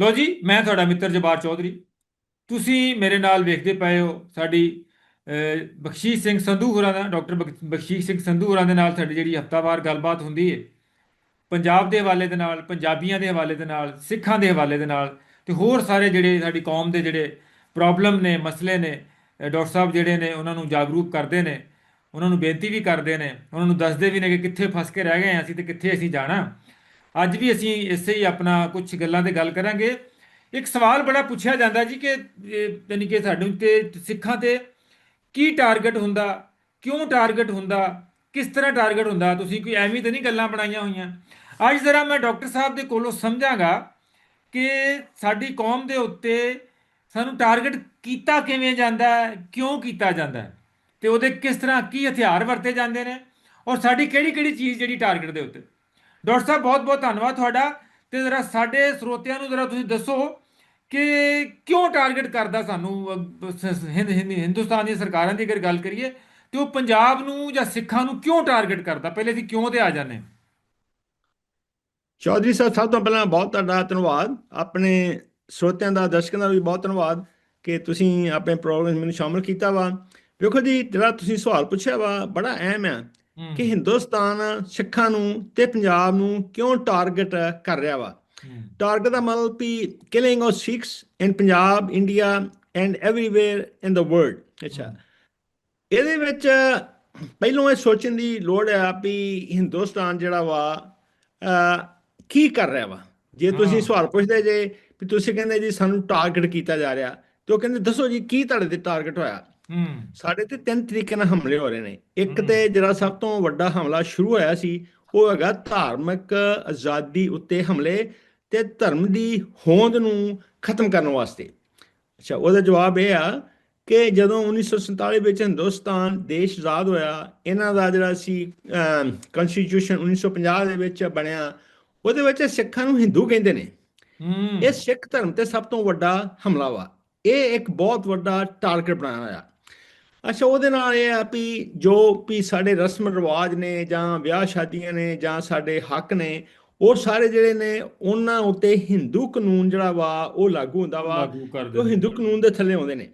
ਲੋ ਜੀ, ਮੈਂ ਤੁਹਾਡਾ ਮਿੱਤਰ ਜਬਾਰ ਚੌਧਰੀ। ਤੁਸੀਂ ਮੇਰੇ ਨਾਲ ਵੇਖਦੇ ਪਏ ਹੋ, ਸਾਡੀ ਬਖਸ਼ੀਸ਼ ਸਿੰਘ ਸੰਧੂ ਹੋਰਾਂ ਦਾ, ਡਾਕਟਰ ਬਖ- ਬਖਸ਼ੀਸ਼ ਸਿੰਘ ਸੰਧੂ ਹੋਰਾਂ ਦੇ ਨਾਲ ਸਾਡੀ ਜਿਹੜੀ ਹਫਤਾਵਾਰ ਗੱਲਬਾਤ ਹੁੰਦੀ ਹੈ ਪੰਜਾਬ ਦੇ ਹਵਾਲੇ ਦੇ ਨਾਲ, ਪੰਜਾਬੀਆਂ ਦੇ ਹਵਾਲੇ ਦੇ ਨਾਲ, ਸਿੱਖਾਂ ਦੇ ਹਵਾਲੇ ਦੇ ਨਾਲ ਤੇ ਹੋਰ ਸਾਰੇ ਜਿਹੜੇ ਸਾਡੀ ਕੌਮ ਦੇ ਜਿਹੜੇ ਪ੍ਰੋਬਲਮ ਨੇ, ਮਸਲੇ ਨੇ ਡਾਕਟਰ ਸਾਹਿਬ ਜਿਹੜੇ ਨੇ, ਉਹਨਾਂ ਨੂੰ ਜਾਗਰੂਕ ਕਰਦੇ ਨੇ, ਉਹਨਾਂ ਨੂੰ ਬੇਨਤੀ ਵੀ ਕਰਦੇ ਨੇ, ਉਹਨਾਂ ਨੂੰ ਦੱਸਦੇ ਵੀ ਨੇ ਕਿ ਕਿੱਥੇ ਫਸ ਕੇ ਰਹਿ ਗਏ ਹਾਂ ਅਸੀਂ ਤੇ ਕਿੱਥੇ ਅਸੀਂ ਜਾਣਾ। ਅੱਜ ਵੀ ਅਸੀਂ ਇਸੇ ਹੀ ਆਪਣਾ ਕੁਝ ਗੱਲਾਂ ਤੇ ਗੱਲ ਕਰਾਂਗੇ। ਇੱਕ ਸਵਾਲ ਬੜਾ ਪੁੱਛਿਆ ਜਾਂਦਾ ਜੀ ਕਿ ਯਾਨੀ ਕਿ ਸਾਡੇ ਤੇ ਸਿੱਖਾਂ ਤੇ ਕੀ ਟਾਰਗੇਟ ਹੁੰਦਾ, ਕਿਉਂ ਟਾਰਗੇਟ ਹੁੰਦਾ, ਕਿਸ ਤਰ੍ਹਾਂ ਟਾਰਗੇਟ ਹੁੰਦਾ? ਤੁਸੀਂ ਕੋਈ ਐਵੇਂ ਤਾਂ ਨਹੀਂ ਗੱਲਾਂ ਬਣਾਈਆਂ ਹੋਈਆਂ? ਅੱਜ ਜ਼ਰਾ ਮੈਂ ਡਾਕਟਰ ਸਾਹਿਬ ਦੇ ਕੋਲੋਂ ਸਮਝਾਂਗਾ ਕਿ ਸਾਡੀ ਕੌਮ ਦੇ ਉੱਤੇ ਸਾਨੂੰ ਟਾਰਗੇਟ ਕੀਤਾ ਕਿਵੇਂ ਜਾਂਦਾ ਹੈ, ਕਿਉਂ ਕੀਤਾ ਜਾਂਦਾ ਹੈ, ਤੇ ਉਹਦੇ ਕਿਸ ਤਰ੍ਹਾਂ ਕੀ ਹਥਿਆਰ ਵਰਤੇ ਜਾਂਦੇ ਨੇ, ਔਰ ਸਾਡੀ ਕਿਹੜੀ ਕਿਹੜੀ ਚੀਜ਼ ਜਿਹੜੀ ਟਾਰਗੇਟ ਦੇ ਉੱਤੇ? ਡਾਕਟਰ ਸਾਹਿਬ ਬਹੁਤ ਬਹੁਤ ਧੰਨਵਾਦ ਤੁਹਾਡਾ ਤੇ ਜ਼ਰਾ ਸਾਡੇ ਸਰੋਤਿਆਂ ਨੂੰ ਜ਼ਰਾ ਤੁਸੀਂ ਦੱਸੋ ਕਿ ਕਿਉਂ ਟਾਰਗੇਟ ਕਰਦਾ ਸਾਨੂੰ ਅਹ, ਹਿੰਦੁਸਤਾਨ ਦੀਆਂ ਸਰਕਾਰਾਂ ਦੀ ਅਗਰ ਗੱਲ ਕਰੀਏ ਤੇ ਉਹ ਪੰਜਾਬ ਨੂੰ ਜਾਂ ਸਿੱਖਾਂ ਨੂੰ ਕਿਉਂ ਟਾਰਗੇਟ ਕਰਦਾ? ਪਹਿਲੇ ਅਸੀਂ ਕਿਉਂ ਤੇ ਆ ਜਾਂਦੇ ਹਾਂ। ਚੌਧਰੀ ਸਾਹਿਬ ਸਭ ਤੋਂ ਪਹਿਲਾਂ ਬਹੁਤ ਤੁਹਾਡਾ ਧੰਨਵਾਦ। ਆਪਣੇ ਸਰੋਤਿਆਂ ਦਾ ਦਰਸ਼ਕਾਂ ਦਾ ਵੀ ਬਹੁਤ ਧੰਨਵਾਦ ਕਿ ਤੁਸੀਂ ਆਪਣੇ ਪ੍ਰੋਗਰਾਮ ਮੈਨੂੰ ਸ਼ਾਮਲ ਕੀਤਾ ਵਾ। ਵੇਖੋ ਜੀ ਜਿਹੜਾ ਤੁਸੀਂ ਸਵਾਲ ਪੁੱਛਿਆ ਵਾ ਬੜਾ ਅਹਿਮ ਹੈ ਕਿ ਹਿੰਦੁਸਤਾਨ ਸਿੱਖਾਂ ਨੂੰ ਤੇ ਪੰਜਾਬ ਨੂੰ ਕਿਉਂ ਟਾਰਗੇਟ ਕਰ ਰਿਹਾ ਵਾ? ਟਾਰਗੇਟ ਦਾ ਮਤਲਬ ਵੀ killing of Sikhs in Punjab India and everywhere in the world ਅੱਛਾ। ਇਹਦੇ ਵਿੱਚ ਪਹਿਲੋਂ ਇਹ ਸੋਚਣ ਦੀ ਲੋੜ ਹੈ ਵੀ ਹਿੰਦੁਸਤਾਨ ਜਿਹੜਾ ਵਾ ਕੀ ਕਰ ਰਿਹਾ ਵਾ? ਜੇ ਤੁਸੀਂ। ਸਵਾਲ ਪੁੱਛਦੇ ਜੇ ਵੀ ਤੁਸੀਂ ਕਹਿੰਦੇ ਜੀ ਸਾਨੂੰ ਟਾਰਗੇਟ ਕੀਤਾ ਜਾ ਰਿਹਾ ਤੇ ਉਹ ਕਹਿੰਦੇ ਦੱਸੋ ਜੀ ਕੀ ਤੁਹਾਡੇ ਤੇ ਟਾਰਗੇਟ ਹੋਇਆ? ਹੂੰ। ਸਾਡੇ ਤੇ ਤਿੰਨ ਤਰੀਕੇ ਨਾਲ ਹਮਲੇ ਹੋ ਰਹੇ ਨੇ। ਇੱਕ। ਤੇ ਜਿਹੜਾ ਸਭ ਤੋਂ ਵੱਡਾ ਹਮਲਾ ਸ਼ੁਰੂ ਹੋਇਆ ਸੀ ਉਹ ਹੈਗਾ ਧਾਰਮਿਕ ਆਜ਼ਾਦੀ ਉੱਤੇ ਹਮਲੇ ਤੇ ਧਰਮ ਦੀ ਹੋਂਦ ਨੂੰ ਖਤਮ ਕਰਨ ਵਾਸਤੇ। ਅੱਛਾ ਉਹਦਾ ਜਵਾਬ ਇਹ ਆ ਕਿ ਜਦੋਂ 1947 ਵਿੱਚ ਹਿੰਦੁਸਤਾਨ ਦੇਸ਼ ਆਜ਼ਾਦ ਹੋਇਆ ਇਹਨਾਂ ਦਾ ਜਿਹੜਾ ਸੀ ਕਨਸਟੀਟਿਊਸ਼ਨ 1950 ਦੇ ਵਿੱਚ ਬਣਿਆ ਉਹਦੇ ਵਿੱਚ ਸਿੱਖਾਂ ਨੂੰ ਹਿੰਦੂ ਕਹਿੰਦੇ ਨੇ। ਹੂੰ। ਇਹ ਸਿੱਖ ਧਰਮ ਤੇ ਸਭ ਤੋਂ ਵੱਡਾ ਹਮਲਾ ਵਾ। ਇਹ ਇੱਕ ਬਹੁਤ ਵੱਡਾ ਟਾਰਗੇਟ ਬਣਾਇਆ ਹੋਇਆ। ਅੱਛਾ ਉਹਦੇ ਨਾਲ ਇਹ ਆ ਵੀ ਜੋ ਵੀ ਸਾਡੇ ਰਸਮ ਰਿਵਾਜ ਨੇ ਜਾਂ ਵਿਆਹ ਸ਼ਾਦੀਆਂ ਨੇ ਜਾਂ ਸਾਡੇ ਹੱਕ ਨੇ ਉਹ ਸਾਰੇ ਜਿਹੜੇ ਨੇ ਉਹਨਾਂ ਉੱਤੇ ਹਿੰਦੂ ਕਾਨੂੰਨ ਜਿਹੜਾ ਵਾ ਉਹ ਲਾਗੂ ਹੁੰਦਾ ਵਾ। ਉਹ ਹਿੰਦੂ ਕਾਨੂੰਨ ਦੇ ਥੱਲੇ ਆਉਂਦੇ ਨੇ।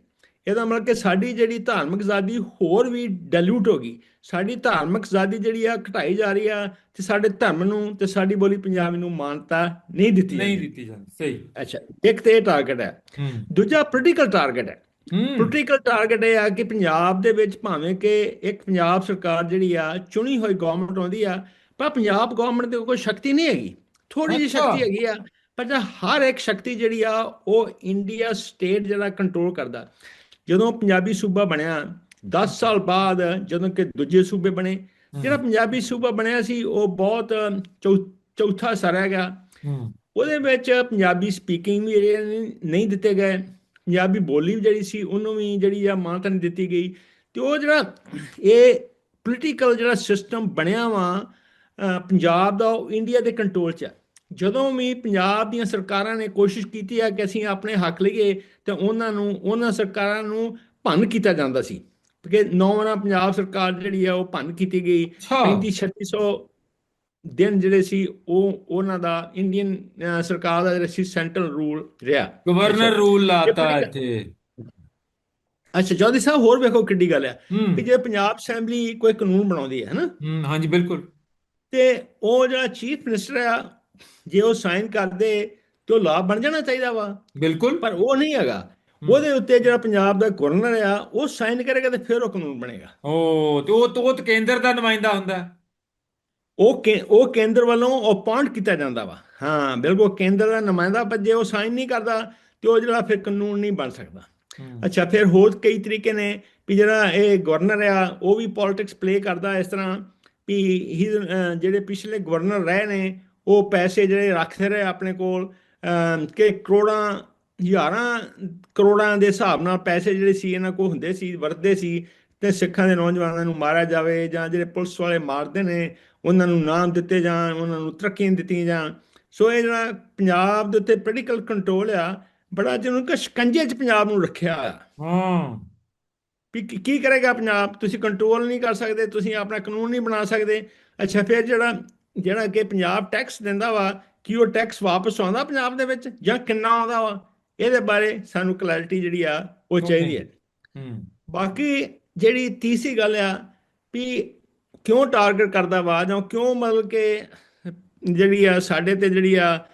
ਇਹਦਾ ਮਤਲਬ ਕਿ ਸਾਡੀ ਜਿਹੜੀ ਧਾਰਮਿਕ ਆਜ਼ਾਦੀ ਹੋਰ ਵੀ ਡਾਇਲੂਟ ਹੋ ਗਈ। ਸਾਡੀ ਧਾਰਮਿਕ ਆਜ਼ਾਦੀ ਜਿਹੜੀ ਆ ਘਟਾਈ ਜਾ ਰਹੀ ਆ ਤੇ ਸਾਡੇ ਧਰਮ ਨੂੰ ਤੇ ਸਾਡੀ ਬੋਲੀ ਪੰਜਾਬੀ ਨੂੰ ਮਾਨਤਾ ਨਹੀਂ ਦਿੱਤੀ ਨਹੀਂ ਦਿੱਤੀ ਜਾਂਦੀ ਸਹੀ। ਅੱਛਾ ਇੱਕ ਤੇ ਇਹ ਟਾਰਗੇਟ ਹੈ। ਦੂਜਾ ਪੋਲੀਟੀਕਲ ਟਾਰਗੇਟ ਹੂੰ। ਪੋਲੀਟੀਕਲ ਟਾਰਗੇਟ ਇਹ ਆ ਕਿ ਪੰਜਾਬ ਦੇ ਵਿੱਚ ਭਾਵੇਂ ਕਿ ਇੱਕ ਪੰਜਾਬ ਸਰਕਾਰ ਜਿਹੜੀ ਆ ਚੁਣੀ ਹੋਈ ਗਵਰਨਮੈਂਟ ਆਉਂਦੀ ਆ ਪਰ ਪੰਜਾਬ ਗਵਰਨਮੈਂਟ ਦੇ ਕੋਈ ਸ਼ਕਤੀ ਨਹੀਂ ਹੈਗੀ। ਥੋੜੀ ਜਿਹੀ। ਸ਼ਕਤੀ ਹੈਗੀ ਆ ਪਰ ਹਰ ਇੱਕ ਸ਼ਕਤੀ ਜਿਹੜੀ ਆ ਉਹ ਇੰਡੀਆ ਸਟੇਟ ਜਿਹੜਾ ਕੰਟਰੋਲ ਕਰਦਾ। ਜਦੋਂ ਪੰਜਾਬੀ ਸੂਬਾ ਬਣਿਆ 10 ਸਾਲ ਬਾਅਦ ਜਦੋਂ ਕਿ ਦੂਜੇ ਸੂਬੇ ਬਣੇ ਜਿਹੜਾ ਪੰਜਾਬੀ ਸੂਬਾ ਬਣਿਆ ਸੀ ਉਹ ਬਹੁਤ ਚੌਥਾ ਸਰ ਹੈਗਾ। ਉਹਦੇ ਵਿੱਚ ਪੰਜਾਬੀ ਸਪੀਕਿੰਗ ਵੀ ਨਹੀਂ ਦਿੱਤੇ ਗਏ। ਪੰਜਾਬੀ ਬੋਲੀ ਵੀ ਜਿਹੜੀ ਸੀ ਉਹਨੂੰ ਵੀ ਜਿਹੜੀ ਆ ਮਾਨਤਾ ਨਹੀਂ ਦਿੱਤੀ ਗਈ। ਤੇ ਉਹ ਜਿਹੜਾ ਇਹ ਪੋਲੀਟੀਕਲ ਜਿਹੜਾ ਸਿਸਟਮ ਬਣਿਆ ਵਾ ਪੰਜਾਬ ਦਾ ਉਹ ਇੰਡੀਆ ਦੇ ਕੰਟਰੋਲ 'ਚ ਹੈ ਜਦੋਂ ਵੀ ਪੰਜਾਬ ਦੀਆਂ ਸਰਕਾਰਾਂ ਨੇ ਕੋਸ਼ਿਸ਼ ਕੀਤੀ ਹੈ ਕਿ ਅਸੀਂ ਆਪਣੇ ਹੱਕ ਲਈਏ ਤੇ ਉਹਨਾਂ ਨੂੰ ਉਹਨਾਂ ਸਰਕਾਰਾਂ ਨੂੰ ਭੰਨ ਕੀਤਾ ਜਾਂਦਾ ਸੀ। ਕਿ ਨੌਵਾਂ ਪੰਜਾਬ ਸਰਕਾਰ ਜਿਹੜੀ ਆ ਉਹ ਭੰਨ ਕੀਤੀ ਗਈ। ਅੱਛਾ। 35 3600 ਦਿਨ ਜਿਹੜੇ ਸੀ ਉਹ ਉਹਨਾਂ ਦਾ ਇੰਡੀਅਨ ਸਰਕਾਰ ਦਾ ਜਿਹੜਾ ਸੀ ਸੈਂਟਰਲ ਰੂਲ ਰਿਹਾ। ਗਵਰਨਰ ਰੂਲ ਲਾਤਾ ਇੱਥੇ। ਅੱਛਾ ਜੋਦੀ ਸਾਹਿਬ ਹੋਰ ਵੇਖੋ ਕਿੱਡੀ ਗੱਲ ਹੈ। ਕਿ ਜੇ ਪੰਜਾਬ ਅਸੈਂਬਲੀ ਕੋਈ ਕਾਨੂੰਨ ਬਣਾਉਂਦੀ ਹੈ ਹਨਾ? ਹਾਂਜੀ ਬਿਲਕੁਲ। ਤੇ ਉਹ ਜਿਹੜਾ ਚੀਫ ਮਿਨਿਸਟਰ ਆ ਜੇ ਉਹ ਸਾਈਨ ਕਰਦੇ ਤੇ ਉਹ ਲਾਅ ਬਣ ਜਾਣਾ ਚਾਹੀਦਾ ਵਾ। ਬਿਲਕੁਲ। ਪਰ ਉਹ ਨਹੀਂ ਹੈਗਾ। ਉਹਦੇ ਉੱਤੇ ਜਿਹੜਾ ਪੰਜਾਬ ਦਾ ਗਵਰਨਰ ਆ ਉਹ ਸਾਈਨ ਕਰੇਗਾ ਤੇ ਫਿਰ ਉਹ ਕਾਨੂੰਨ ਬਣੇਗਾ। ਉਹ ਤੇ ਉਹ ਤਾਂ ਕੇਂਦਰ ਦਾ ਨੁਮਾਇੰਦਾ ਹੁੰਦਾ। ਉਹ ਕੇ- ਉਹ ਕੇਂਦਰ ਵੱਲੋਂ ਅਪਾਇੰਟ ਕੀਤਾ ਜਾਂਦਾ ਵਾ। ਹਾਂ ਬਿਲਕੁਲ ਕੇਂਦਰ ਦਾ ਨੁਮਾਇੰਦਾ ਪਰ ਜੇ ਉਹ ਸਾਈਨ ਨਹੀਂ ਕਰਦਾ ਤੇ ਉਹ ਜਿਹੜਾ ਫਿਰ ਕਾਨੂੰਨ ਨਹੀਂ ਬਣ ਸਕਦਾ। ਅੱਛਾ ਫਿਰ ਹੋਰ ਕਈ ਤਰੀਕੇ ਨੇ ਵੀ ਜਿਹੜਾ ਇਹ ਗਵਰਨਰ ਆ ਉਹ ਵੀ ਪੋਲਿਟਿਕਸ ਪਲੇ ਕਰਦਾ ਇਸ ਤਰ੍ਹਾਂ ਵੀ ਜਿਹੜੇ ਪਿਛਲੇ ਗਵਰਨਰ ਰਹੇ ਨੇ ਉਹ ਪੈਸੇ ਜਿਹੜੇ ਰੱਖਦੇ ਰਹੇ ਆਪਣੇ ਕੋਲ ਕਿ ਕਰੋੜਾਂ ਹਜ਼ਾਰਾਂ ਕਰੋੜਾਂ ਦੇ ਹਿਸਾਬ ਨਾਲ ਪੈਸੇ ਜਿਹੜੇ ਸੀ ਇਹਨਾਂ ਕੋਲ ਹੁੰਦੇ ਸੀ ਵਰਤਦੇ ਸੀ ਤੇ ਸਿੱਖਾਂ ਦੇ ਨੌਜਵਾਨਾਂ ਨੂੰ ਮਾਰਿਆ ਜਾਵੇ ਜਾਂ ਜਿਹੜੇ ਪੁਲਿਸ ਵਾਲੇ ਮਾਰਦੇ ਨੇ ਉਹਨਾਂ ਨੂੰ ਨਾਮ ਦਿੱਤੇ ਜਾਣ ਉਹਨਾਂ ਨੂੰ ਤਰੱਕੀਆਂ ਦਿੱਤੀਆਂ ਜਾਣ। ਸੋ ਇਹ ਜਿਹੜਾ ਪੰਜਾਬ ਦੇ ਉੱਤੇ ਪੋਲੀਟੀਕਲ ਕੰਟਰੋਲ ਆ ਬੜਾ ਜਿਹਨੂੰ ਕਿ ਸ਼ਿਕੰਜੇ 'ਚ ਪੰਜਾਬ ਨੂੰ ਰੱਖਿਆ ਆ। ਹਾਂ। ਵੀ ਕੀ ਕੀ ਕਰੇਗਾ ਪੰਜਾਬ? ਤੁਸੀਂ ਕੰਟਰੋਲ ਨਹੀਂ ਕਰ ਸਕਦੇ ਤੁਸੀਂ ਆਪਣਾ ਕਾਨੂੰਨ ਨਹੀਂ ਬਣਾ ਸਕਦੇ। ਅੱਛਾ ਫਿਰ ਜਿਹੜਾ ਜਿਹੜਾ ਕਿ ਪੰਜਾਬ ਟੈਕਸ ਦਿੰਦਾ ਵਾ ਕੀ ਉਹ ਟੈਕਸ ਵਾਪਸ ਆਉਂਦਾ ਪੰਜਾਬ ਦੇ ਵਿੱਚ? ਜਾਂ ਕਿੰਨਾ ਆਉਂਦਾ ਵਾ? ਇਹਦੇ ਬਾਰੇ ਸਾਨੂੰ ਕਲੈਰਿਟੀ ਜਿਹੜੀ ਆ ਉਹ ਚਾਹੀਦੀ ਹੈ। ਹੂੰ। ਬਾਕੀ ਜਿਹੜੀ ਤੀਸਰੀ ਗੱਲ ਆ ਵੀ ਕਿਉਂ ਟਾਰਗੇਟ ਕਰਦਾ ਵਾ ਜਾਂ ਕਿਉਂ ਮਤਲਬ ਕਿ ਜਿਹੜੀ ਆ ਸਾਡੇ ਤੇ ਜਿਹੜੀ ਆ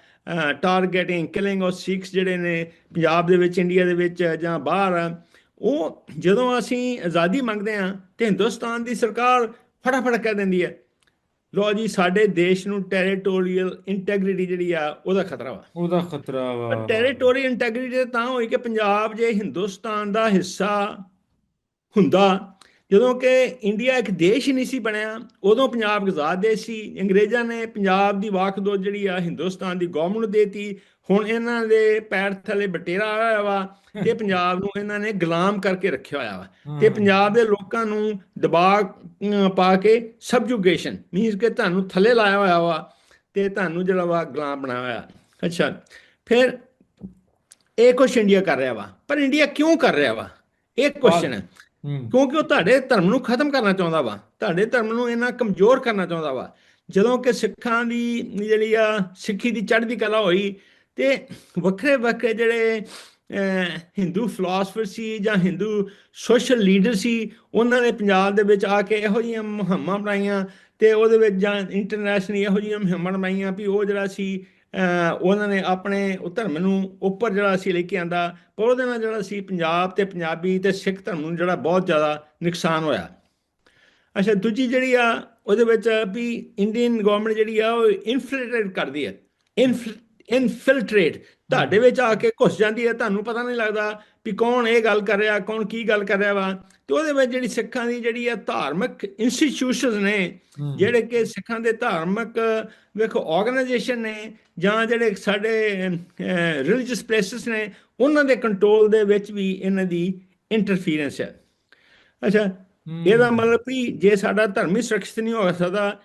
ਟਾਰਗੇਟਿੰਗ ਕਿਲਿੰਗ ਆਫ ਸਿੱਖਸ ਜਿਹੜੇ ਨੇ ਪੰਜਾਬ ਦੇ ਵਿੱਚ ਇੰਡੀਆ ਦੇ ਵਿੱਚ ਜਾਂ ਬਾਹਰ ਉਹ ਜਦੋਂ ਅਸੀਂ ਆਜ਼ਾਦੀ ਮੰਗਦੇ ਆ ਤੇ ਹਿੰਦੁਸਤਾਨ ਦੀ ਸਰਕਾਰ ਫਟਾਫਟ ਕਹਿ ਦਿੰਦੀ ਹੈ ਲੋ ਜੀ ਸਾਡੇ ਦੇਸ਼ ਨੂੰ ਟੈਰੀਟੋਰੀਅਲ ਇੰਟੈਗ੍ਰਿਟੀ ਜਿਹੜੀ ਆ ਉਹਦਾ ਖਤਰਾ ਵਾ। ਉਹਦਾ ਖਤਰਾ ਵਾ। ਟੈਰੀਟੋਰੀ ਇੰਟੈਗ੍ਰਿਟੀ ਤਾਂ ਹੋਈ ਕਿ ਪੰਜਾਬ ਜੇ ਹਿੰਦੁਸਤਾਨ ਦਾ ਹਿੱਸਾ ਹੁੰਦਾ ਜਦੋਂ ਕਿ ਇੰਡੀਆ ਇੱਕ ਦੇਸ਼ ਹੀ ਨਹੀਂ ਸੀ ਬਣਿਆ ਉਦੋਂ ਪੰਜਾਬ ਆਜ਼ਾਦ ਦੇਸ਼ ਸੀ। ਅੰਗਰੇਜ਼ਾਂ ਨੇ ਪੰਜਾਬ ਦੀ ਵਾਕਦੋ ਜਿਹੜੀ ਆ ਹਿੰਦੁਸਤਾਨ ਦੀ ਗੌਰਮੈਂਟ ਨੂੰ ਦੇਤੀ। ਹੁਣ ਇਹਨਾਂ ਦੇ ਪੈਰ ਥੱਲੇ ਬਟੇਰਾ ਆਇਆ ਹੋਇਆ ਵਾ ਤੇ ਪੰਜਾਬ ਨੂੰ ਇਹਨਾਂ ਨੇ ਗੁਲਾਮ ਕਰਕੇ ਰੱਖਿਆ ਹੋਇਆ ਵਾ। ਤੇ ਪੰਜਾਬ ਦੇ ਲੋਕਾਂ ਨੂੰ ਦਬਾਅ ਪਾ ਕੇ ਸਬਜੂਗੇਸ਼ਨ ਮੀਨਸ ਕਿ ਤੁਹਾਨੂੰ ਥੱਲੇ ਲਾਇਆ ਹੋਇਆ ਵਾ ਤੇ ਤੁਹਾਨੂੰ ਜਿਹੜਾ ਵਾ ਗੁਲਾਮ ਬਣਾਇਆ ਹੋਇਆ। ਅੱਛਾ ਫਿਰ ਇਹ ਕੁਛ ਇੰਡੀਆ ਕਰ ਰਿਹਾ ਵਾ। ਪਰ ਇੰਡੀਆ ਕਿਉਂ ਕਰ ਰਿਹਾ ਵਾ? ਇਹ ਕੁਐਸਚਨ ਹੂੰ। ਕਿਉਂਕਿ ਉਹ ਤੁਹਾਡੇ ਧਰਮ ਨੂੰ ਖਤਮ ਕਰਨਾ ਚਾਹੁੰਦਾ ਵਾ। ਤੁਹਾਡੇ ਧਰਮ ਨੂੰ ਇਹਨਾਂ ਕਮਜ਼ੋਰ ਕਰਨਾ ਚਾਹੁੰਦਾ ਵਾ। ਜਦੋਂ ਕਿ ਸਿੱਖਾਂ ਦੀ ਜਿਹੜੀ ਆ, ਸਿੱਖੀ ਦੀ ਚੜ੍ਹਦੀ ਕਲਾ ਹੋਈ ਤੇ ਵੱਖਰੇ ਵੱਖਰੇ ਜਿਹੜੇ ਹਿੰਦੂ ਫਿਲਾਸਫਰ ਸੀ ਜਾਂ ਹਿੰਦੂ ਸੋਸ਼ਲ ਲੀਡਰ ਸੀ, ਉਹਨਾਂ ਨੇ ਪੰਜਾਬ ਦੇ ਵਿੱਚ ਆ ਕੇ ਇਹੋ ਜਿਹੀਆਂ ਮੁਹਿੰਮਾਂ ਬਣਾਈਆਂ ਤੇ ਉਹਦੇ ਵਿੱਚ ਜਾਂ ਇੰਟਰਨੈਸ਼ਨਲ ਇਹੋ ਜਿਹੀਆਂ ਮੁਹਿੰਮਾਂ ਬਣਾਈਆਂ ਵੀ ਉਹ ਜਿਹੜਾ ਸੀ ਉਹਨਾਂ ਨੇ ਆਪਣੇ ਉਹ ਧਰਮ ਨੂੰ ਉੱਪਰ ਜਿਹੜਾ ਸੀ ਲੈ ਕੇ ਆਂਦਾ, ਪਰ ਉਹਦੇ ਨਾਲ ਜਿਹੜਾ ਸੀ ਪੰਜਾਬ ਤੇ ਪੰਜਾਬੀ ਤੇ ਸਿੱਖ ਧਰਮ ਨੂੰ ਜਿਹੜਾ ਬਹੁਤ ਜ਼ਿਆਦਾ ਨੁਕਸਾਨ ਹੋਇਆ। ਅੱਛਾ, ਦੂਜੀ ਜਿਹੜੀ ਆ, ਉਹਦੇ ਵਿੱਚ ਵੀ ਇੰਡੀਅਨ ਗਵਰਨਮੈਂਟ ਜਿਹੜੀ ਆ, ਉਹ ਇਨਫਿਲਟਰੇਟ ਕਰਦੀ ਹੈ ਇਨਫਿਲਟਰੇਟ ਤੁਹਾਡੇ ਵਿੱਚ ਆ ਕੇ ਘੁਸ ਜਾਂਦੀ ਹੈ ਤੁਹਾਨੂੰ ਪਤਾ ਨਹੀਂ ਲੱਗਦਾ ਵੀ ਕੌਣ ਇਹ ਗੱਲ ਕਰ ਰਿਹਾ ਕੌਣ ਕੀ ਗੱਲ ਕਰ ਰਿਹਾ ਵਾ। ਤੇ ਉਹਦੇ ਵਿੱਚ ਜਿਹੜੀ ਸਿੱਖਾਂ ਦੀ ਜਿਹੜੀ ਆ ਧਾਰਮਿਕ ਇੰਸਟੀਟਿਊਸ਼ਨਸ ਨੇ ਜਿਹੜੇ ਕਿ ਸਿੱਖਾਂ ਦੇ ਧਾਰਮਿਕ ਵੇਖੋ ਆਰਗੇਨਾਈਜੇਸ਼ਨ ਨੇ ਜਾਂ ਜਿਹੜੇ ਸਾਡੇ ਰਿਲੀਜੀਅਸ ਪਲੇਸਸ ਨੇ ਉਹਨਾਂ ਦੇ ਕੰਟਰੋਲ ਦੇ ਵਿੱਚ ਵੀ ਇਹਨਾਂ ਦੀ ਇੰਟਰਫੀਰੈਂਸ ਹੈ। ਅੱਛਾ ਇਹਦਾ ਮਤਲਬ ਵੀ ਜੇ ਸਾਡਾ ਧਰਮ ਹੀ ਸੁਰੱਖਿਅਤ ਨਹੀਂ ਹੋ ਸਕਦਾ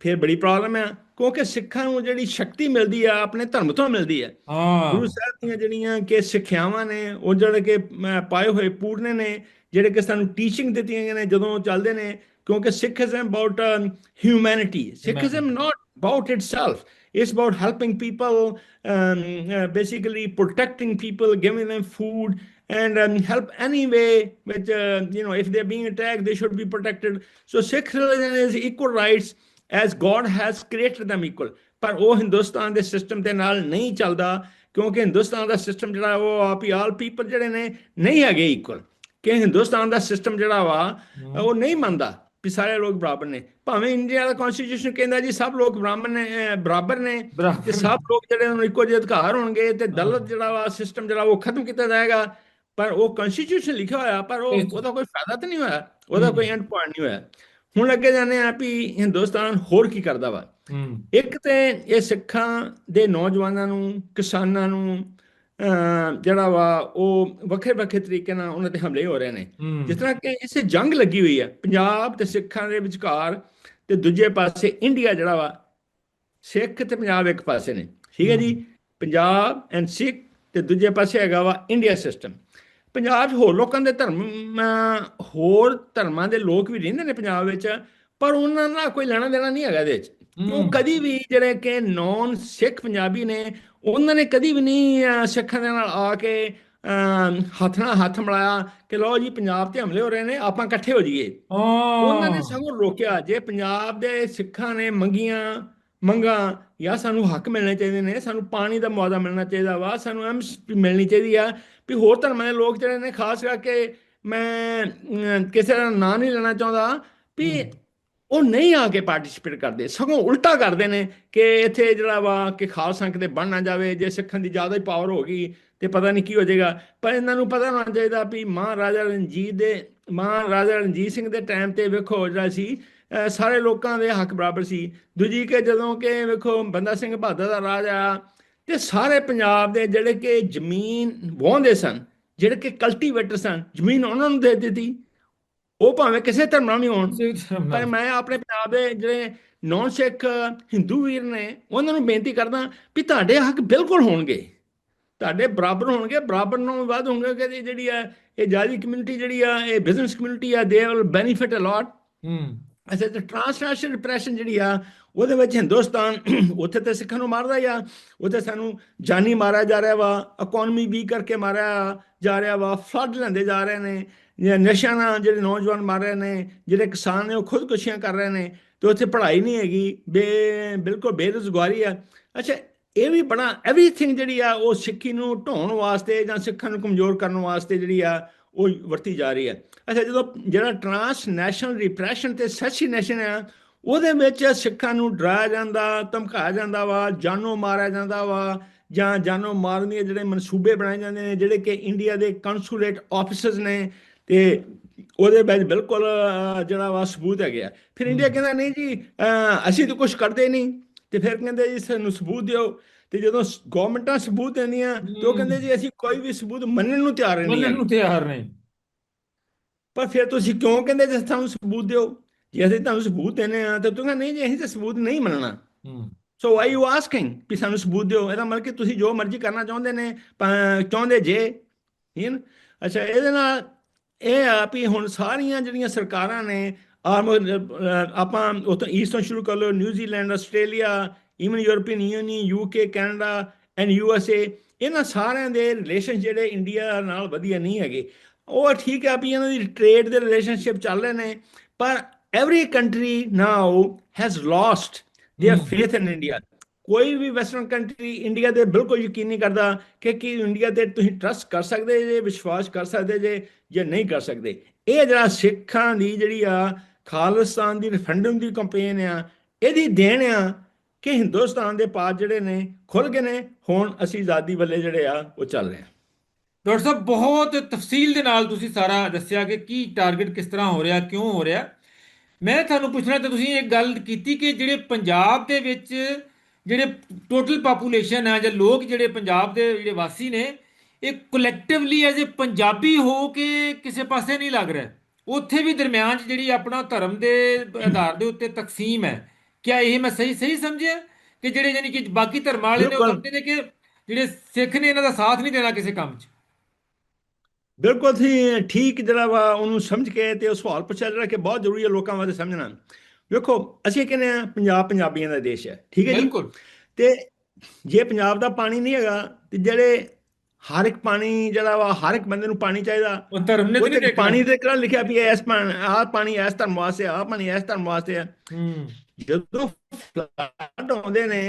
ਫਿਰ ਬੜੀ ਪ੍ਰੋਬਲਮ ਹੈ ਕਿਉਂਕਿ ਸਿੱਖਾਂ ਨੂੰ ਜਿਹੜੀ ਸ਼ਕਤੀ ਮਿਲਦੀ ਆ ਆਪਣੇ ਧਰਮ ਤੋਂ ਮਿਲਦੀ ਹੈ ਗੁਰੂ ਸਾਹਿਬ ਦੀਆਂ ਜਿਹੜੀਆਂ ਕਿ ਸਿੱਖਿਆਵਾਂ ਨੇ ਉਹ ਜਿਹੜੇ ਕਿ ਪਾਏ ਹੋਏ ਪੂਰਨੇ ਨੇ ਜਿਹੜੇ ਕਿ ਸਾਨੂੰ ਟੀਚਿੰਗ ਦਿੱਤੀਆਂ ਗਈਆਂ ਨੇ ਜਦੋਂ ਚੱਲਦੇ ਨੇ ਕਿਉਂਕਿ Sikhism about humanity Sikhism not about itself it's about helping people um, uh, basically protecting people giving them food and um, help any way which uh, you know if they're being attacked they should be protected so sikh religion is equal rights as god has created them equal. ਪਰ ਉਹ ਹਿੰਦੁਸਤਾਨ ਦੇ system ਦੇ ਨਾਲ ਨਹੀਂ ਚੱਲਦਾ ਕਿਉਂਕਿ ਹਿੰਦੁਸਤਾਨ ਦਾ system ਜਿਹੜਾ ਉਹ ਆਪ ਹੀ ਆਲ ਪੀਪਲ ਜਿਹੜੇ ਨੇ ਨਹੀਂ ਹੈਗੇ ਇਕੁਅਲ ਕਿ ਹਿੰਦੁਸਤਾਨ ਦਾ ਸਿਸਟਮ ਜਿਹੜਾ ਵਾ ਉਹ ਨਹੀਂ ਮੰਨਦਾ ਵੀ ਸਾਰੇ ਲੋਕ ਬਰਾਬਰ ਨੇ। ਭਾਵੇਂ ਇੰਡੀਆ ਦਾ ਕਨਸਟੀਟਿਊਸ਼ਨ ਕਹਿੰਦਾ ਜੀ ਸਭ ਲੋਕ ਬ੍ਰਾਹਮਣ ਨੇ ਬਰਾਬਰ ਨੇ ਤੇ ਸਭ ਲੋਕ ਜਿਹੜੇ ਉਹਨਾਂ ਇੱਕੋ ਜਿਹੇ ਅਧਿਕਾਰ ਹੋਣਗੇ ਤੇ ਦਲਤ ਜਿਹੜਾ ਵਾ ਸਿਸਟਮ ਜਿਹੜਾ ਉਹ ਖਤਮ ਕੀਤਾ ਜਾਏਗਾ। ਪਰ ਉਹ ਕਨਸਟੀਟਿਊਸ਼ਨ ਲਿਖਿਆ ਹੋਇਆ ਪਰ ਉਹ ਉਹਦਾ ਕੋਈ ਫਾਇਦਾ ਤਾਂ ਨਹੀਂ ਹੋਇਆ ਉਹਦਾ ਕੋਈ ਐਂਡ ਪੁਆਇੰਟ ਨਹੀਂ ਹੋਇਆ। ਹੁਣ ਅੱਗੇ ਜਾਂਦੇ ਆ ਵੀ ਹਿੰਦੁਸਤਾਨ ਹੋਰ ਕੀ ਕਰਦਾ ਵਾ। ਇੱਕ ਤੇ ਇਹ ਸਿੱਖਾਂ ਦੇ ਨੌਜਵਾਨਾਂ ਨੂੰ ਕਿਸਾਨਾਂ ਨੂੰ ਜਿਹੜਾ ਵਾ ਉਹ ਵੱਖਰੇ ਵੱਖਰੇ ਤਰੀਕੇ ਨਾਲ ਉਹਨਾਂ ਤੇ ਹਮਲੇ ਹੋ ਰਹੇ ਨੇ। ਜਿਸ ਤਰ੍ਹਾਂ ਕਿ ਇਸੇ ਜੰਗ ਲੱਗੀ ਹੋਈ ਹੈ ਪੰਜਾਬ ਤੇ ਸਿੱਖਾਂ ਦੇ ਵਿਚਕਾਰ ਤੇ ਦੂਜੇ ਪਾਸੇ ਇੰਡੀਆ ਜਿਹੜਾ ਵਾ ਸਿੱਖ ਤੇ ਪੰਜਾਬ ਇੱਕ ਪਾਸੇ ਨੇ। ਠੀਕ ਹੈ ਜੀ? ਪੰਜਾਬ ਐਂਡ ਸਿੱਖ ਤੇ ਦੂਜੇ ਪਾਸੇ ਹੈਗਾ ਵਾ ਇੰਡੀਆ ਸਿਸਟਮ ਪੰਜਾਬ 'ਚ ਹੋਰ ਲੋਕਾਂ ਦੇ ਧਰਮ ਹੋਰ ਧਰਮਾਂ ਦੇ ਲੋਕ ਵੀ ਰਹਿੰਦੇ ਨੇ ਪੰਜਾਬ ਵਿੱਚ ਪਰ ਉਹਨਾਂ ਨਾਲ ਕੋਈ ਲੈਣਾ ਦੇਣਾ ਨਹੀਂ ਹੈਗਾ ਇਹਦੇ ਵਿੱਚ ਉਹ। ਕਦੀ ਵੀ ਜਿਹੜੇ ਕਿ ਨੌਨ ਸਿੱਖ ਪੰਜਾਬੀ ਨੇ ਉਹਨਾਂ ਨੇ ਕਦੀ ਵੀ ਨਹੀਂ ਸਿੱਖਾਂ ਦੇ ਨਾਲ ਆ ਕੇ ਹੱਥ ਨਾਲ ਹੱਥ ਮਿਲਾਇਆ ਕਿ ਲਓ ਜੀ ਪੰਜਾਬ ਤੇ ਹਮਲੇ ਹੋ ਰਹੇ ਨੇ ਆਪਾਂ ਇਕੱਠੇ ਹੋ ਜਾਈਏ। ਉਹਨਾਂ ਨੇ ਸਗੋਂ ਰੋਕਿਆ ਜੇ ਪੰਜਾਬ ਦੇ ਸਿੱਖਾਂ ਨੇ ਮੰਗੀਆਂ ਮੰਗਾਂ ਜਾਂ ਸਾਨੂੰ ਹੱਕ ਮਿਲਣੇ ਚਾਹੀਦੇ ਨੇ ਸਾਨੂੰ ਪਾਣੀ ਦਾ ਮੁਆਵਜ਼ਾ ਮਿਲਣਾ ਚਾਹੀਦਾ ਵਾ ਸਾਨੂੰ ਐਮਐਸਪੀ ਮਿਲਣੀ ਚਾਹੀਦੀ ਆ ਵੀ ਹੋਰ ਧਰਮਾਂ ਦੇ ਲੋਕ ਜਿਹੜੇ ਨੇ ਖਾਸ ਕਰਕੇ ਮੈਂ ਕਿਸੇ ਦਾ ਨਾਂ ਨਹੀਂ ਲੈਣਾ ਚਾਹੁੰਦਾ ਵੀ ਉਹ ਨਹੀਂ ਆ ਕੇ ਪਾਰਟਿਸਿਪੇਟ ਕਰਦੇ ਸਗੋਂ ਉਲਟਾ ਕਰਦੇ ਨੇ ਕਿ ਇੱਥੇ ਜਿਹੜਾ ਵਾ ਕਿ ਖਾਲਸਾ ਕਿਤੇ ਬਣ ਨਾ ਜਾਵੇ ਜੇ ਸਿੱਖਾਂ ਦੀ ਜ਼ਿਆਦਾ ਹੀ ਪਾਵਰ ਹੋ ਗਈ ਤੇ ਪਤਾ ਨਹੀਂ ਕੀ ਹੋ ਜਾਏਗਾ। ਪਰ ਇਹਨਾਂ ਨੂੰ ਪਤਾ ਹੋਣਾ ਚਾਹੀਦਾ ਵੀ ਮਹਾਰਾਜਾ ਰਣਜੀਤ ਦੇ ਮਹਾਰਾਜਾ ਰਣਜੀਤ ਸਿੰਘ ਦੇ ਟਾਈਮ ਤੇ ਵੇਖੋ ਜਿਹੜਾ ਸੀ ਸਾਰੇ ਲੋਕਾਂ ਦੇ ਹੱਕ ਬਰਾਬਰ ਸੀ। ਦੂਜੀ ਕਿ ਜਦੋਂ ਕਿ ਵੇਖੋ ਬੰਦਾ ਸਿੰਘ ਬਹਾਦਰ ਦਾ ਰਾਜ ਆਇਆ ਤੇ ਸਾਰੇ ਪੰਜਾਬ ਦੇ ਜਿਹੜੇ ਕਿ ਜ਼ਮੀਨ ਵਾਹੁੰਦੇ ਸਨ ਜਿਹੜੇ ਕਿ ਕਲਟੀਵੇਟਰ ਸਨ ਜ਼ਮੀਨ ਉਹਨਾਂ ਨੂੰ ਦੇ ਦਿੱਤੀ। ਉਹ ਭਾਵੇਂ ਕਿਸੇ ਧਰਮ ਨਾਲ ਨਹੀਂ ਹੋਣ ਪਰ ਮੈਂ ਆਪਣੇ ਪੰਜਾਬ ਦੇ ਜਿਹੜੇ ਨੌਨ ਸਿੱਖ ਹਿੰਦੂ ਵੀਰ ਨੇ ਉਹਨਾਂ ਨੂੰ ਬੇਨਤੀ ਕਰਦਾ ਵੀ ਤੁਹਾਡੇ ਹੱਕ ਬਿਲਕੁਲ ਹੋਣਗੇ। ਤੁਹਾਡੇ ਬਰਾਬਰ ਹੋਣਗੇ ਬਰਾਬਰ ਨੂੰ ਵੱਧ ਹੋਣਗੇ ਕਿ ਜਿਹੜੀ ਹੈ ਇਹ ਜਾਲੀ ਕਮਿਊਨਿਟੀ ਜਿਹੜੀ ਆ ਇਹ ਬਿਜ਼ਨਸ ਕਮਿਊਨਿਟੀ ਆ ਦੇ ਵਿਲ ਬੈਨੀਫਿਟ ਅ ਲੋਟ ਹੂੰ। ਅੱਛਾ, ਤੇ ਟ੍ਰਾਂਸਨੈਸ਼ਨਲ ਰਿਪਰੈਸ਼ਨ ਜਿਹੜੀ ਆ, ਉਹਦੇ ਵਿੱਚ ਹਿੰਦੁਸਤਾਨ ਉੱਥੇ ਤੇ ਸਿੱਖਾਂ ਨੂੰ ਮਾਰਦਾ ਹੀ ਆ, ਉੱਥੇ ਸਾਨੂੰ ਜਾਨੀ ਮਾਰਿਆ ਜਾ ਰਿਹਾ ਵਾ ਇਕਨੋਮੀ ਵੀ ਕਰਕੇ ਮਾਰਿਆ ਜਾ ਰਿਹਾ ਵਾ ਫਲੱਡ ਲੈਂਦੇ ਜਾ ਰਹੇ ਨੇ, ਜਾਂ ਨਸ਼ਿਆਂ ਨਾਲ ਜਿਹੜੇ ਨੌਜਵਾਨ ਮਾਰ ਰਹੇ ਨੇ, ਜਿਹੜੇ ਕਿਸਾਨ ਨੇ ਉਹ ਖੁਦਕੁਸ਼ੀਆਂ ਕਰ ਰਹੇ ਨੇ, ਤੇ ਉੱਥੇ ਪੜ੍ਹਾਈ ਨਹੀਂ ਹੈਗੀ, ਬੇ, ਬਿਲਕੁਲ ਬੇਰੁਜ਼ਗਾਰੀ ਆ। ਅੱਛਾ, ਇਹ ਵੀ ਬੜਾ ਐਵਰੀਥਿੰਗ ਜਿਹੜੀ ਆ, ਉਹ ਸਿੱਖੀ ਨੂੰ ਢਾਉਣ ਵਾਸਤੇ ਜਾਂ ਸਿੱਖਾਂ ਨੂੰ ਕਮਜ਼ੋਰ ਕਰਨ ਵਾਸਤੇ ਜਿਹੜੀ ਆ ਉਹ ਵਰਤੀ ਜਾ ਰਹੀ ਹੈ। ਅੱਛਾ ਜਦੋਂ ਜਿਹੜਾ ਟ੍ਰਾਂਸਨੈਸ਼ਨਲ ਰਿਪਰੈਸ਼ਨ ਤੇ ਸੈਸੀਨੇਸ਼ਨ ਆ ਉਹਦੇ ਵਿੱਚ ਸਿੱਖਾਂ ਨੂੰ ਡਰਾਇਆ ਜਾਂਦਾ ਧਮਕਾਇਆ ਜਾਂਦਾ ਵਾ ਜਾਨੋਂ ਮਾਰਿਆ ਜਾਂਦਾ ਵਾ ਜਾਂ ਜਾਨੋਂ ਮਾਰਨ ਦੇ ਜਿਹੜੇ ਮਨਸੂਬੇ ਬਣਾਏ ਜਾਂਦੇ ਨੇ ਜਿਹੜੇ ਕਿ ਇੰਡੀਆ ਦੇ ਕੰਸੂਲੇਟ ਆਫਿਸਰਸ ਨੇ ਤੇ ਉਹਦੇ ਵਿੱਚ ਬਿਲਕੁਲ ਜਿਹੜਾ ਵਾ ਸਬੂਤ ਹੈਗੇ ਆ। ਫਿਰ ਇੰਡੀਆ ਕਹਿੰਦਾ ਨਹੀਂ ਜੀ ਅਸੀਂ ਤਾਂ ਕੁਝ ਕਰਦੇ ਨਹੀਂ। ਤੇ ਫਿਰ ਕਹਿੰਦੇ ਜੀ ਸਾਨੂੰ ਸਬੂਤ ਦਿਓ। ਤੇ ਜਦੋਂ ਗਵਰਨਮੈਂਟਾਂ ਸਬੂਤ ਦਿੰਦੀਆਂ ਤੇ ਉਹ ਕਹਿੰਦੇ ਜੀ ਅਸੀਂ ਕੋਈ ਵੀ ਸਬੂਤ ਮੰਨਣ ਨੂੰ ਤਿਆਰ ਨਹੀਂ ਮੰਨਣ ਹਾਂ ਨੂੰ ਤਿਆਰ ਨਹੀਂ। ਪਰ ਫਿਰ ਤੁਸੀਂ ਕਿਉਂ ਕਹਿੰਦੇ ਜੇ ਸਾਨੂੰ ਸਬੂਤ ਦਿਓ? ਜੇ ਅਸੀਂ ਤੁਹਾਨੂੰ ਸਬੂਤ ਦੇਣੇ ਆ ਤਾਂ ਤੂੰ ਕਹਿੰਦਾ ਨਹੀਂ ਜੀ ਅਸੀਂ ਤਾਂ ਸਬੂਤ ਨਹੀਂ ਮੰਨਣਾ। ਹੂੰ। ਸੋ ਵਾਈ ਯੂ ਆਸਕਿੰਗ ਵੀ ਸਾਨੂੰ ਸਬੂਤ ਦਿਓ। ਇਹਦਾ ਮਤਲਬ ਕਿ ਤੁਸੀਂ ਜੋ ਮਰਜ਼ੀ ਕਰਨਾ ਚਾਹੁੰਦੇ ਨੇ ਚਾਹੁੰਦੇ ਜੇ। ਹੀਨ ਅੱਛਾ ਇਹਦੇ ਨਾਲ ਇਹ ਆ ਵੀ ਹੁਣ ਸਾਰੀਆਂ ਜਿਹੜੀਆਂ ਸਰਕਾਰਾਂ ਨੇ ਆਪਾਂ ਉਤੋਂ ਈਸਟ ਤੋਂ ਸ਼ੁਰੂ ਕਰ ਲਓ New Zealand Australia Even European Union UK Canada and USA ਇਹਨਾਂ ਸਾਰਿਆਂ ਦੇ ਰਿਲੇਸ਼ਨ ਜਿਹੜੇ ਇੰਡੀਆ ਨਾਲ ਵਧੀਆ ਨਹੀਂ ਹੈਗੇ ਉਹ ਠੀਕ ਹੈ ਵੀ ਇਹਨਾਂ ਦੀ ਟ੍ਰੇਡ ਦੇ ਰਿਲੇਸ਼ਨਸ਼ਿਪ ਚੱਲ ਰਹੇ ਨੇ ਪਰ every country now has lost their hmm. Faith in India ਕੋਈ ਵੀ ਵੈਸਟਰਨ ਕੰਟਰੀ ਇੰਡੀਆ ਦੇ ਬਿਲਕੁਲ ਯਕੀਨ ਨਹੀਂ ਕਰਦਾ ਕਿ ਕੀ ਇੰਡੀਆ ਤੇ ਤੁਸੀਂ ਟਰਸਟ ਕਰ ਸਕਦੇ ਜੇ ਵਿਸ਼ਵਾਸ ਕਰ ਸਕਦੇ ਜੇ ਜਾਂ ਨਹੀਂ ਕਰ ਸਕਦੇ ਇਹ ਜਿਹੜਾ ਸਿੱਖਾਂ ਦੀ ਜਿਹੜੀ ਆ ਖਾਲਿਸਤਾਨ ਦੀ ਰਿਫਰੈਂਡਮ ਦੀ ਕੰਪੇਨ ਆ ਇਹਦੀ ਦੇਣ ਆ ਕਿ ਹਿੰਦੁਸਤਾਨ ਦੇ ਪਾਸ ਜਿਹੜੇ ਨੇ ਖੁੱਲ ਗਏ ਨੇ, ਹੁਣ ਅਸੀਂ ਆਜ਼ਾਦੀ ਵੱਲੇ ਜਿਹੜੇ ਆ, ਉਹ ਚੱਲ ਰਹੇ ਆ। ਡਾਕਟਰ ਸਾਹਿਬ, ਬਹੁਤ ਤਫਸੀਲ ਦੇ ਨਾਲ ਤੁਸੀਂ ਸਾਰਾ ਦੱਸਿਆ ਕਿ ਕੀ ਟਾਰਗੇਟ ਕਿਸ ਤਰ੍ਹਾਂ ਹੋ ਰਿਹਾ, ਕਿਉਂ ਹੋ ਰਿਹਾ। ਮੈਂ ਤੁਹਾਨੂੰ ਪੁੱਛਣਾ ਤੇ ਤੁਸੀਂ ਇੱਕ ਗੱਲ ਕੀਤੀ ਕਿ ਜਿਹੜੇ ਪੰਜਾਬ ਦੇ ਵਿੱਚ ਜਿਹੜੇ ਟੋਟਲ ਪਾਪੂਲੇਸ਼ਨ ਹੈ ਜਾਂ ਲੋਕ ਜਿਹੜੇ ਪੰਜਾਬ ਦੇ ਜਿਹੜੇ ਵਾਸੀ ਨੇ, ਇਹ ਕਲੈਕਟਿਵਲੀ ਐਜ਼ ਅ ਪੰਜਾਬੀ ਹੋ ਕੇ ਕਿਸੇ ਪਾਸੇ ਨਹੀਂ ਲੱਗ ਰਿਹਾ। ਉੱਥੇ ਵੀ ਦਰਮਿਆਨ 'ਚ ਜਿਹੜੀ ਆਪਣਾ ਧਰਮ ਦੇ ਆਧਾਰ ਦੇ ਉੱਤੇ ਤਕਸੀਮ ਹੈ। ਕਿਆ ਇਹ ਮੈਂ ਸਹੀ ਸਹੀ ਸਮਝਿਆ? ਕਿ ਜਿਹੜੇ ਯਾਨੀ ਕਿ ਬਾਕੀ ਧਰਮਾਂ ਵਾਲੇ ਨੇ ਉਹ। ਕਹਿੰਦੇ ਨੇ ਕਿ ਜਿਹੜੇ ਸਿੱਖ ਨੇ ਇਹਨਾਂ ਦਾ ਸਾਥ ਨਹੀਂ ਦੇਣਾ ਕਿਸੇ ਕੰਮ 'ਚ? ਬਿਲਕੁਲ ਠੀਕ ਜਿਹੜਾ ਵਾ ਉਹਨੂੰ ਸਮਝ ਕੇ ਤੇ ਉਹ ਸਵਾਲ ਪੁੱਛਿਆ ਜਿਹੜਾ ਕਿ ਬਹੁਤ ਜ਼ਰੂਰੀ ਹੈ ਲੋਕਾਂ ਵਾਸਤੇ ਸਮਝਣਾ। ਵੇਖੋ ਅਸੀਂ ਕਹਿੰਦੇ ਆ ਪੰਜਾਬ ਪੰਜਾਬੀਆਂ ਦਾ ਦੇਸ਼ ਹੈ ਠੀਕ ਹੈ ਜੀ? ਬਿਲਕੁਲ। ਤੇ ਜੇ ਪੰਜਾਬ ਦਾ ਪਾਣੀ ਨਹੀਂ ਹੈਗਾ ਤੇ ਜਿਹੜੇ ਹਰ ਇੱਕ ਪਾਣੀ ਜਿਹੜਾ ਵਾ ਹਰ ਇੱਕ ਬੰਦੇ ਨੂੰ ਪਾਣੀ ਚਾਹੀਦਾ। ਉਹ ਧਰਮ ਨੇ ਤੇ ਪਾਣੀ ਦੇ ਕਿਹੜਾ ਲਿਖਿਆ ਵੀ ਇਸ ਪਾਣੀ ਆਹ ਪਾਣੀ ਇਸ ਧਰਮ ਵਾਸਤੇ ਆਹ ਪਾਣੀ ਇਸ ਧਰਮ ਵਾਸਤੇ ਆ। ਜਦੋਂ ਫਲੱਡ ਆਉਂਦੇ ਨੇ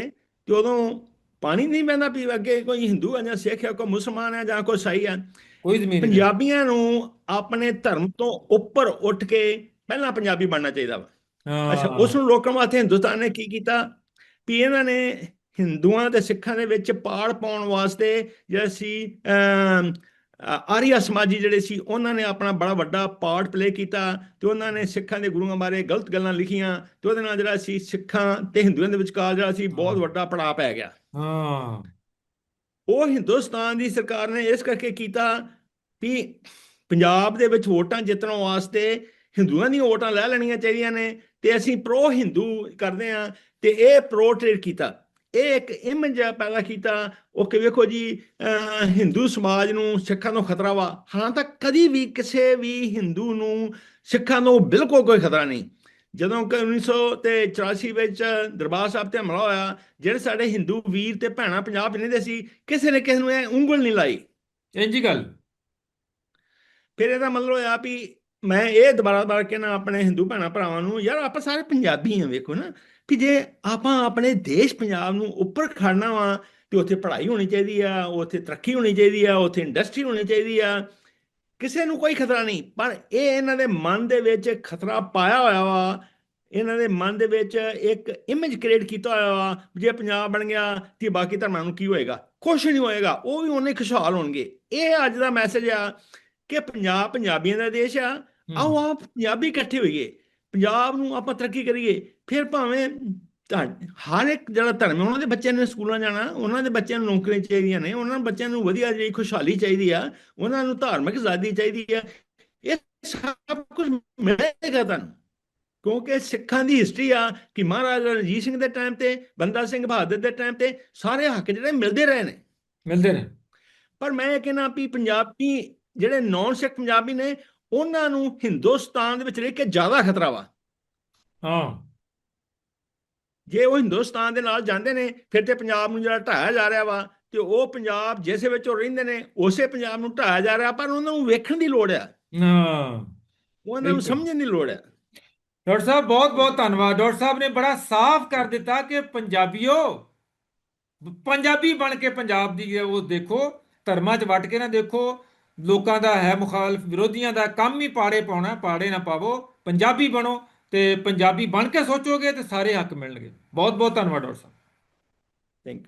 ਤੇ ਉਦੋਂ ਪਾਣੀ ਨਹੀਂ ਪੈਂਦਾ ਵੀ ਅੱਗੇ ਕੋਈ ਹਿੰਦੂ ਆ ਜਾਂ ਸਿੱਖ ਆ ਕੋਈ ਮੁਸਲਮਾਨ ਆ ਜਾਂ ਕੋਈ ਸਾਈ ਆ ਕੋਈ ਜ਼ਮੀਨ ਪੰਜਾਬੀਆਂ ਨੂੰ ਆਪਣੇ ਧਰਮ ਤੋਂ ਉੱਪਰ ਉੱਠ ਕੇ ਪਹਿਲਾਂ ਪੰਜਾਬੀ ਬਣਨਾ ਚਾਹੀਦਾ ਵਾ। ਅੱਛਾ ਉਸ ਨੂੰ ਰੋਕਣ ਵਾਸਤੇ ਹਿੰਦੁਸਤਾਨ ਨੇ ਕੀ ਕੀਤਾ? ਵੀ ਇਹਨਾਂ ਨੇ ਹਿੰਦੂਆਂ ਤੇ ਸਿੱਖਾਂ ਦੇ ਵਿੱਚ ਪਾੜ ਪਾਉਣ ਵਾਸਤੇ ਜਿਹੜਾ ਸੀ ਆਰੀਆ ਸਮਾਜੀ ਜਿਹੜੇ ਸੀ ਉਹਨਾਂ ਨੇ ਆਪਣਾ ਬੜਾ ਵੱਡਾ ਪਾਰਟ ਪਲੇ ਕੀਤਾ ਤੇ ਉਹਨਾਂ ਨੇ ਸਿੱਖਾਂ ਦੇ ਗੁਰੂਆਂ ਬਾਰੇ ਗਲਤ ਗੱਲਾਂ ਲਿਖੀਆਂ ਤੇ ਉਹਦੇ ਨਾਲ ਜਿਹੜਾ ਸੀ ਸਿੱਖਾਂ ਤੇ ਹਿੰਦੂਆਂ ਦੇ ਵਿਚਕਾਰ ਜਿਹੜਾ ਸੀ ਬਹੁਤ ਵੱਡਾ ਪੜਾਅ ਪੈ ਗਿਆ। ਹਾਂ। ਉਹ ਹਿੰਦੁਸਤਾਨ ਦੀ ਸਰਕਾਰ ਨੇ ਇਸ ਕਰਕੇ ਕੀਤਾ ਵੀ ਪੰਜਾਬ ਦੇ ਵਿੱਚ ਵੋਟਾਂ ਜਿੱਤਣ ਵਾਸਤੇ ਹਿੰਦੂਆਂ ਦੀਆਂ ਵੋਟਾਂ ਲੈ ਲੈਣੀਆਂ ਚਾਹੀਦੀਆਂ ਨੇ ਤੇ ਅਸੀਂ ਪ੍ਰੋ ਹਿੰਦੂ ਕਰਦੇ ਆ ਤੇ ਇਹ ਪ੍ਰੋ ਟ੍ਰੇਡ ਕੀਤਾ। ਇਹ ਇੱਕ ਇਮੇਜ ਪੈਦਾ ਕੀਤਾ ਉਹ ਕਿ ਵੇਖੋ ਜੀ ਹਿੰਦੂ ਸਮਾਜ ਨੂੰ ਸਿੱਖਾਂ ਤੋਂ ਖਤਰਾ ਵਾ। ਹਾਂ ਤਾਂ ਕਦੀ ਵੀ ਕਿਸੇ ਵੀ ਹਿੰਦੂ ਨੂੰ ਸਿੱਖਾਂ ਤੋਂ ਬਿਲਕੁਲ ਕੋਈ ਖਤਰਾ ਨਹੀਂ। ਜਦੋਂ ਕਿ 1984 ਵਿੱਚ ਦਰਬਾਰ ਸਾਹਿਬ ਤੇ ਹਮਲਾ ਹੋਇਆ ਜਿਹੜੇ ਸਾਡੇ ਹਿੰਦੂ ਵੀਰ ਤੇ ਭੈਣਾਂ ਪੰਜਾਬ ਰਹਿੰਦੇ ਸੀ ਕਿਸੇ ਨੇ ਕਿਸੇ ਨੂੰ ਇਹ ਉਂਗਲ ਨਹੀਂ ਲਾਈ। ਇੰਜੀ ਗੱਲ। ਫਿਰ ਇਹਦਾ ਮਤਲਬ ਹੋਇਆ ਵੀ ਮੈਂ ਇਹ ਦੁਬਾਰਾ ਦੁਬਾਰਾ ਕਹਿਣਾ ਆਪਣੇ ਹਿੰਦੂ ਭੈਣਾਂ ਭਰਾਵਾਂ ਨੂੰ ਯਾਰ ਆਪਾਂ ਸਾਰੇ ਪੰਜਾਬੀ ਹਾਂ ਵੇਖੋ ਨਾ। ਕਿ ਜੇ ਆਪਾਂ ਆਪਣੇ ਦੇਸ਼ ਪੰਜਾਬ ਨੂੰ ਉੱਪਰ ਖੜਨਾ ਵਾ ਤੇ ਉੱਥੇ ਪੜ੍ਹਾਈ ਹੋਣੀ ਚਾਹੀਦੀ ਆ ਉੱਥੇ ਤਰੱਕੀ ਹੋਣੀ ਚਾਹੀਦੀ ਆ ਉੱਥੇ ਇੰਡਸਟਰੀ ਹੋਣੀ ਚਾਹੀਦੀ ਆ ਕਿਸੇ ਨੂੰ ਕੋਈ ਖਤਰਾ ਨਹੀਂ। ਪਰ ਇਹ ਇਹਨਾਂ ਦੇ ਮਨ ਦੇ ਵਿੱਚ ਖਤਰਾ ਪਾਇਆ ਹੋਇਆ ਵਾ। ਇਹਨਾਂ ਦੇ ਮਨ ਦੇ ਵਿੱਚ ਇੱਕ ਇਮੇਜ ਕ੍ਰੀਏਟ ਕੀਤਾ ਹੋਇਆ ਵਾ ਜੇ ਪੰਜਾਬ ਬਣ ਗਿਆ ਤੇ ਬਾਕੀ ਧਰਮਾਂ ਨੂੰ ਕੀ ਹੋਏਗਾ? ਕੁਛ ਨਹੀਂ ਹੋਏਗਾ। ਉਹ ਵੀ ਉਹਨੇ ਖੁਸ਼ਹਾਲ ਹੋਣਗੇ। ਇਹ ਅੱਜ ਦਾ ਮੈਸੇਜ ਆ ਕਿ ਪੰਜਾਬ ਪੰਜਾਬੀਆਂ ਦਾ ਦੇਸ਼ ਆ। ਆਓ ਆਪ ਪੰਜਾਬੀ ਇਕੱਠੇ ਹੋਈਏ। ਪੰਜਾਬ ਨੂੰ ਆਪਾਂ ਤਰੱਕੀ ਕਰੀਏ। ਫਿਰ ਭਾਵੇਂ ਹਰ ਇੱਕ ਜਿਹੜਾ ਧਰਮ ਹੈ ਉਹਨਾਂ ਦੇ ਬੱਚਿਆਂ ਨੇ ਸਕੂਲਾਂ ਜਾਣਾ ਉਹਨਾਂ ਦੇ ਬੱਚਿਆਂ ਨੂੰ ਨੌਕਰੀਆਂ ਚਾਹੀਦੀਆਂ ਨੇ ਉਹਨਾਂ ਬੱਚਿਆਂ ਨੂੰ ਵਧੀਆ ਜਿਹੀ ਖੁਸ਼ਹਾਲੀ ਚਾਹੀਦੀ ਆ ਉਹਨਾਂ ਨੂੰ ਧਾਰਮਿਕ ਆਜ਼ਾਦੀ ਚਾਹੀਦੀ ਆ ਇਹ ਸਭ ਕੁਝ ਮਿਲੇਗਾ ਤੁਹਾਨੂੰ। ਕਿਉਂਕਿ ਸਿੱਖਾਂ ਦੀ ਹਿਸਟਰੀ ਆ ਕਿ ਮਹਾਰਾਜਾ ਰਣਜੀਤ ਸਿੰਘ ਦੇ ਟਾਈਮ ਤੇ ਬੰਦਾ ਸਿੰਘ ਬਹਾਦਰ ਦੇ ਟਾਈਮ ਤੇ ਸਾਰੇ ਹੱਕ ਜਿਹੜੇ ਮਿਲਦੇ ਰਹੇ ਨੇ। ਮਿਲਦੇ ਨੇ ਪਰ ਮੈਂ ਇਹ ਕਹਿਣਾ ਵੀ ਪੰਜਾਬੀ ਜਿਹੜੇ ਨੌਨ ਸਿੱਖ ਪੰਜਾਬੀ ਨੇ ਉਹਨਾਂ ਨੂੰ ਹਿੰਦੁਸਤਾਨ ਦੇ ਵਿੱਚ ਰਹਿ ਕੇ ਜ਼ਿਆਦਾ ਖਤਰਾ ਵਾ। ਹਾਂ। ਜੇ ਉਹ ਹਿੰਦੁਸਤਾਨ ਦੇ ਨਾਲ ਜਾਂਦੇ ਨੇ ਫਿਰ ਤੇ ਪੰਜਾਬ ਨੂੰ ਜਿਹੜਾ ਢਾਇਆ ਜਾ ਰਿਹਾ ਵਾ ਤੇ ਉਹ ਪੰਜਾਬ ਜਿਸ ਵਿੱਚ ਉਹ ਰਹਿੰਦੇ ਨੇ ਉਸੇ ਪੰਜਾਬ ਨੂੰ ਢਾਇਆ ਜਾ ਰਿਹਾ ਪਰ ਉਹਨਾਂ ਨੂੰ ਵੇਖਣ ਦੀ ਲੋੜ ਆ। ਹਾਂ ਉਹਨਾਂ ਨੂੰ। ਸਮਝਣ ਦੀ ਲੋੜ ਆ। ਡਾਕਟਰ ਸਾਹਿਬ ਬਹੁਤ ਬਹੁਤ ਧੰਨਵਾਦ। ਡਾਕਟਰ ਸਾਹਿਬ ਨੇ ਬੜਾ ਸਾਫ਼ ਕਰ ਦਿੱਤਾ ਕਿ ਪੰਜਾਬੀਓ ਪੰਜਾਬੀ ਬਣ ਕੇ ਪੰਜਾਬ ਦੀ ਉਹ ਦੇਖੋ ਧਰਮਾਂ 'ਚ ਵਟ ਕੇ ਨਾ ਦੇਖੋ ਲੋਕਾਂ ਦਾ ਹੈ ਮੁਖਾਲਫ ਵਿਰੋਧੀਆਂ ਦਾ ਕੰਮ ਹੀ ਪਾੜੇ ਪਾਉਣਾ ਪਾੜੇ ਨਾ ਪਾਵੋ ਪੰਜਾਬੀ ਬਣੋ। ਤੇ ਪੰਜਾਬੀ ਬਣ ਕੇ ਸੋਚੋਗੇ ਤੇ ਸਾਰੇ ਹੱਕ ਮਿਲਣਗੇ। ਬਹੁਤ ਬਹੁਤ ਧੰਨਵਾਦ ਡਾਕਟਰ ਸਾਹਿਬ।